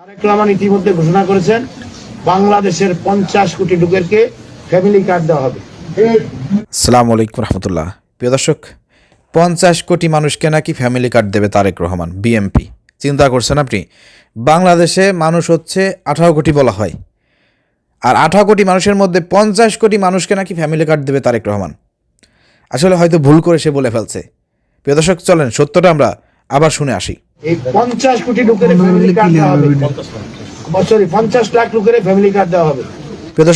তারেক রহমান ইতিমধ্যে ঘোষণা করেছেন, বাংলাদেশের পঞ্চাশ কোটি লোকেরকে ফ্যামিলি কার্ড দেওয়া হবে। সালাম আলাইকুম রহমতুল্লাহ। প্রিয় দর্শক, পঞ্চাশ কোটি মানুষকে নাকি ফ্যামিলি কার্ড দেবে তারেক রহমান বিএমপি চিন্তা করছেন আপনি? বাংলাদেশে মানুষ হচ্ছে আঠারো কোটি বলা হয়। আর আঠারো কোটি মানুষের মধ্যে পঞ্চাশ কোটি মানুষকে নাকি ফ্যামিলি কার্ড দেবে তারেক রহমান। আসলে হয়তো ভুল করে সে বলে ফেলছে। প্রিয় দর্শক, চলেন সত্যটা আমরা আবার শুনে আসি। এই পঞ্চাশ কোটি লোকের ফ্যামিলি কার্ড দেওয়া হবে। সরি পঞ্চাশ লাখ লোকের ফ্যামিলি কার্ড দেওয়া হবে। প্রিয়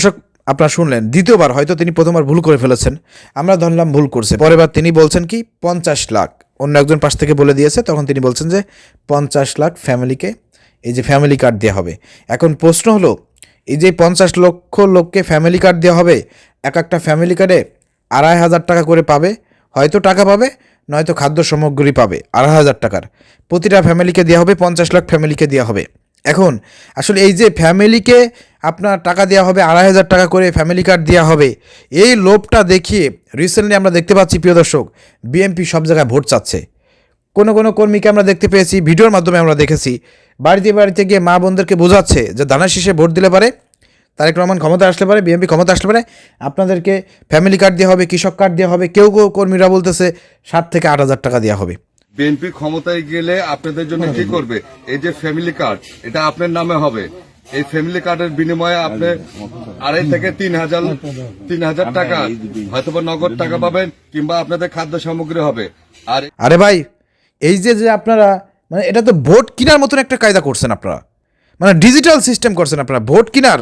আপনারা শুনলেন দ্বিতীয়বার হয়তো তিনি প্রথমবার ভুল করে ফেলেছেন। আমরা ধরলাম ভুল করছে। পরের বার তিনি বলছেন কি পঞ্চাশ লাখ। অন্য একজন পাশ থেকে বলে দিয়েছে তখন তিনি বলছেন যে পঞ্চাশ লাখ ফ্যামিলিকে এই যে ফ্যামিলি কার্ড দেওয়া হবে। এখন প্রশ্ন হলো এই যে পঞ্চাশ লক্ষ লোককে ফ্যামিলি কার্ড দেওয়া হবে এক একটা ফ্যামিলি কার্ডে আড়াই হাজার টাকা করে পাবে হয়তো টাকা পাবে নয়তো খাদ্য সামগ্রী পাবে, আড়াই হাজার টাকার। প্রতিটা ফ্যামিলিকে দেওয়া হবে, পঞ্চাশ লাখ ফ্যামিলিকে দেওয়া হবে। এখন, আসলে এই যে ফ্যামিলিকে আপনার টাকা দেওয়া হবে, আড়াই হাজার টাকা করে ফ্যামিলি কার্ড দেওয়া হবে, এই লোভটা দেখিয়ে রিসেন্টলি আমরা দেখতে পাচ্ছি, প্রিয় দর্শক বিএমপি সব জায়গায় ভোট চাচ্ছে। কোনো কোনো কর্মীকে আমরা দেখতে পেয়েছি, ভিডিওর মাধ্যমে আমরা দেখেছি। বাড়িতে বাড়িতে গিয়ে মা বোনদেরকে বোঝাচ্ছে যে দানা শেষে ভোট দিলে পারে তারেক রহমান ক্ষমতা আসলে পারে বিএনপি ক্ষমতা আসলে পারে আপনাদেরকে ফ্যামিলি কার্ড দেওয়া হবে কৃষক কার্ড দেওয়া হবে কেউ কেউ কর্মীরা বলতেছে সাত থেকে আট হাজার টাকা দেওয়া হবে। বিএনপি ক্ষমতায় গেলে আপনাদের জন্য কি করবে? এই যে ফ্যামিলি কার্ড এটা আপনার নামে হবে। এই ফ্যামিলি কার্ডের বিনিময়ে আপনি আড়াই থেকে তিন হাজার তিন হাজার টাকা হয়তো নগদ টাকা পাবেন কিংবা আপনাদের খাদ্য সামগ্রী হবে। আর আরে ভাই এই যে যে আপনারা মানে এটা তো ভোট কেনার মতন একটা কায়দা করছেন আপনারা। মানে ডিজিটাল সিস্টেম করছেন আপনারা ভোট কেনার।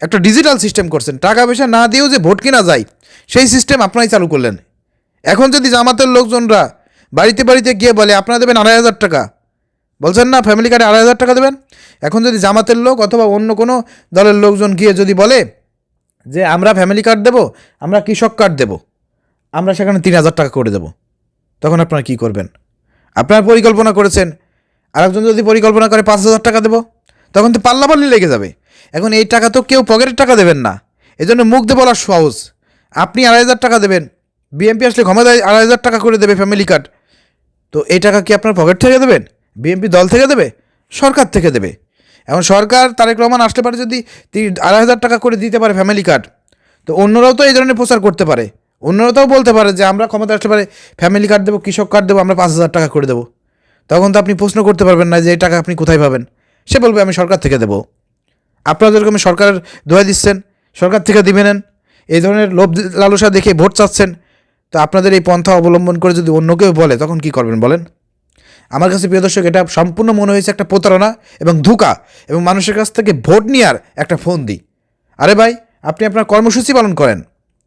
একটা ডিজিটাল সিস্টেম করছেন। টাকা পয়সা না দিয়েও যে ভোট কেনা যায়, সেই সিস্টেম আপনারাই চালু করলেন। এখন যদি জামাতের লোকজনরা বাড়িতে বাড়িতে গিয়ে বলে, আপনারা দেবেন আড়াই হাজার টাকা। বলছেন, না ফ্যামিলি কার্ডে আড়াই হাজার টাকা দেবেন। এখন যদি জামাতের লোক অথবা অন্য কোনো দলের লোকজন গিয়ে যদি বলে যে, আমরা ফ্যামিলি কার্ড দেবো, আমরা কৃষক কার্ড দেবো, আমরা সেখানে তিন হাজার টাকা করে দেবো। তখন আপনারা কী করবেন? আপনারা পরিকল্পনা করেছেন, আরেকজন যদি পরিকল্পনা করে পাঁচ হাজার টাকা দেবো, তখন তো পাল্লাপাল্লি লেগে যাবে। এখন এই টাকা তো কেউ পকেটের টাকা দেবেন না। এই জন্য মুখ দিয়ে বলার সহজ। আপনি আড়াই হাজার টাকা দেবেন, বিএমপি আসলে ক্ষমতায় আড়াই হাজার টাকা করে দেবে ফ্যামিলি কার্ড তো এই টাকা কি আপনার পকেট থেকে দেবেন বিএমপি দল থেকে দেবে? সরকার থেকে দেবে। এখন সরকার তারেক রহমান আসতে পারে যদি আড়াই হাজার টাকা করে দিতে পারে ফ্যামিলি কার্ড তো অন্যরাও তো এই ধরনের প্রচার করতে পারে। অন্যরা তাও বলতে পারে যে আমরা ক্ষমতা আসতে পারে ফ্যামিলি কার্ড দেবো, কৃষক কার্ড দেবো, আমরা পাঁচ হাজার টাকা করে দেবো। তখন তো আপনি প্রশ্ন করতে পারবেন না যে এই টাকা আপনি কোথায় পাবেন? সে বলবে, আমি সরকার থেকে দেবো। আপনারা যেরকম সরকারের দোয়া দিচ্ছেন, সরকার থেকে দিবে নেন। এই ধরনের লোভ লালসা দেখে ভোট চাচ্ছেন। তো আপনাদের এই পন্থা অবলম্বন করে যদি অন্য কেউ বলে, তখন কি করবেন বলেন? আমার কাছে প্রিয় দর্শক, এটা সম্পূর্ণ মনে হয়েছে একটা প্রতারণা এবং ধোঁকা এবং মানুষের কাছ থেকে ভোট নেওয়ার একটা ফোন দিই আরে ভাই, আপনি আপনার কর্মসূচি পালন করেন,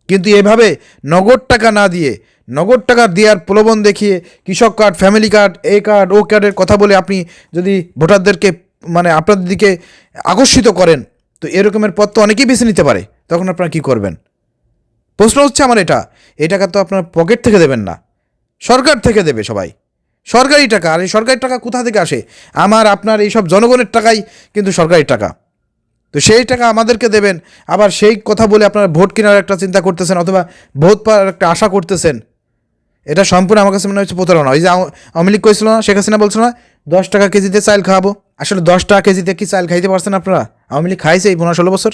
কিন্তু এভাবে নগদ টাকা না দিয়ে, নগদ টাকা দেওয়ার প্রলোভন দেখিয়ে কৃষক কার্ড, ফ্যামিলি কার্ড এই কার্ড, ও কার্ডের কথা বলে আপনি যদি ভোটারদেরকে মানে আপনাদের দিকে আকর্ষিত করেন, তো এরকমের পথ তো অনেকেই বেছে নিতে পারে। তখন আপনারা কী করবেন? প্রশ্ন হচ্ছে আমার এটা, এই টাকা তো আপনার পকেট থেকে দেবেন না, সরকার থেকে দেবে সবাই। সরকারি টাকা, আর এই সরকারি টাকা কোথা থেকে আসে? আমার, আপনার এইসব জনগণের টাকাই কিন্তু সরকারি টাকা। তো সেই টাকা আমাদেরকে দেবেন, আবার সেই কথা বলে আপনারা ভোট কেনার একটা চিন্তা করতেছেন, অথবা ভোট পাওয়ার একটা আশা করতেছেন, এটা সম্পূর্ণ আমার কাছে মনে হচ্ছে প্রতারণা। ওই যে আও- আওয়ামী লীগ কইছিল না, শেখ হাসিনা বলছিল না, দশ টাকা কেজিতে চাল খাওয়াবো। আসলে দশ টাকা কেজিতে কি চাল খাইতে পারছেন আপনারা? আওয়ামী লীগ খাইছে এই পনেরো ষোলো বছর?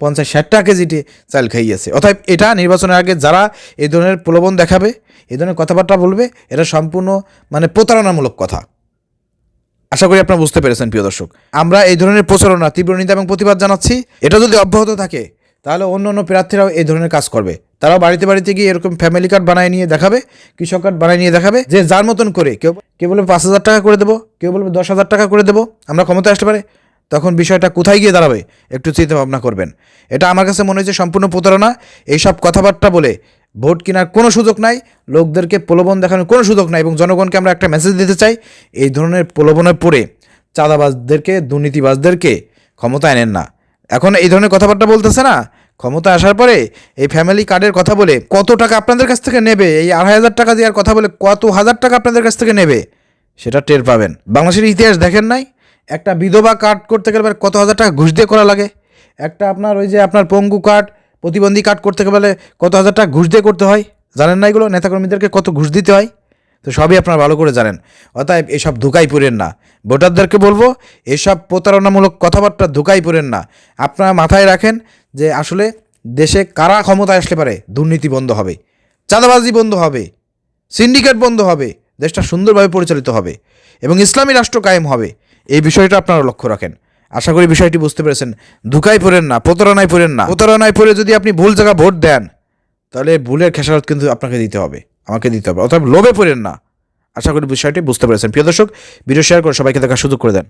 পঞ্চাশ ষাট টাকা কেজিতে চাল খাইয়েছে। অতএব এটা নির্বাচনের আগে যারা এই ধরনের প্রলোভন দেখাবে, এই ধরনের কথাবার্তা বলবে, এটা সম্পূর্ণ মানে প্রতারণামূলক কথা। আশা করি আপনারা বুঝতে পেরেছেন, প্রিয় দর্শক। আমরা এই ধরনের প্রচারণা, তীব্র নিন্দা এবং প্রতিবাদ জানাচ্ছি। এটা যদি অব্যাহত থাকে, তাহলে অন্য অন্য প্রার্থীরাও এই ধরনের কাজ করবে। তারাও বাড়িতে বাড়িতে গিয়ে এরকম ফ্যামিলি কার্ড বানিয়ে নিয়ে দেখাবে, কৃষক কার্ড বানিয়ে নিয়ে দেখাবে, যে যার মতন করে, কেউ কেউ বলবে পাঁচ হাজার টাকা করে দেবো, কেউ বলবে দশ হাজার টাকা করে দেবো, আমরা ক্ষমতা আসতে পারে। তখন বিষয়টা কোথায় গিয়ে দাঁড়াবে, একটু চিন্তা ভাবনা করবেন। এটা আমার কাছে মনে হচ্ছে সম্পূর্ণ প্রতারণা। এইসব কথাবার্তা বলে ভোট কেনার কোনো সুযোগ নাই, লোকদেরকে প্রলোভন দেখানোর কোনো সুযোগ নাই, এবং জনগণকে আমরা একটা মেসেজ দিতে চাই, এই ধরনের প্রলোভনে পড়ে চাঁদাবাজদেরকে, দুর্নীতিবাজদেরকে ক্ষমতা এনেন না। এখন এই ধরনের কথাবার্তা বলতেছে না ক্ষমতা আসার পরে এই ফ্যামিলি কার্ডের কথা বলে কত টাকা আপনাদের কাছ থেকে নেবে? এই আড়াই হাজার টাকা দেওয়ার কথা বলে কত হাজার টাকা আপনাদের কাছ থেকে নেবে? সেটা টের পাবেন। বাংলাদেশের ইতিহাস দেখেন নাই? একটা বিধবা কার্ড করতে গেলে কত হাজার টাকা ঘুষ দিয়ে করা লাগে? একটা আপনার ওই যে আপনার পঙ্গু কার্ড প্রতিবন্ধী কার্ড করতে গেলে কত হাজার টাকা ঘুষ দিয়ে করতে হয়? জানেন না এগুলো? নেতাকর্মীদেরকে কত ঘুষ দিতে হয়? তো সবই আপনারা ভালো করে জানেন। অতএব এসব ধোকাই পড়েন না। ভোটারদেরকে বলব, এসব প্রতারণামূলক কথাবার্তা ধোকাই পড়েন না। আপনারা মাথায় রাখেন যে আসলে দেশে কারা ক্ষমতায় আসলে পারে, দুর্নীতি বন্ধ হবে, চাঁদাবাজি বন্ধ হবে, সিন্ডিকেট বন্ধ হবে, দেশটা সুন্দরভাবে পরিচালিত হবে এবং ইসলামী রাষ্ট্র কায়েম হবে, এই বিষয়টা আপনারা লক্ষ্য রাখেন। আশা করি বিষয়টি বুঝতে পেরেছেন। ধুকায় পড়েন না, প্রতারণায় পড়েন না। প্রতারণায় পড়ে যদি আপনি ভুল জায়গা ভোট দেন, তাহলে ভুলের খেসারত কিন্তু আপনাকে দিতে হবে, আমাকে দিতে হবে অথবা লোভে পড়েন না। আশা করি বিষয়টি বুঝতে পেরেছেন। প্রিয় দর্শক, ভিডিও শেয়ার করে সবাইকে দেখার সুযোগ করে দেন।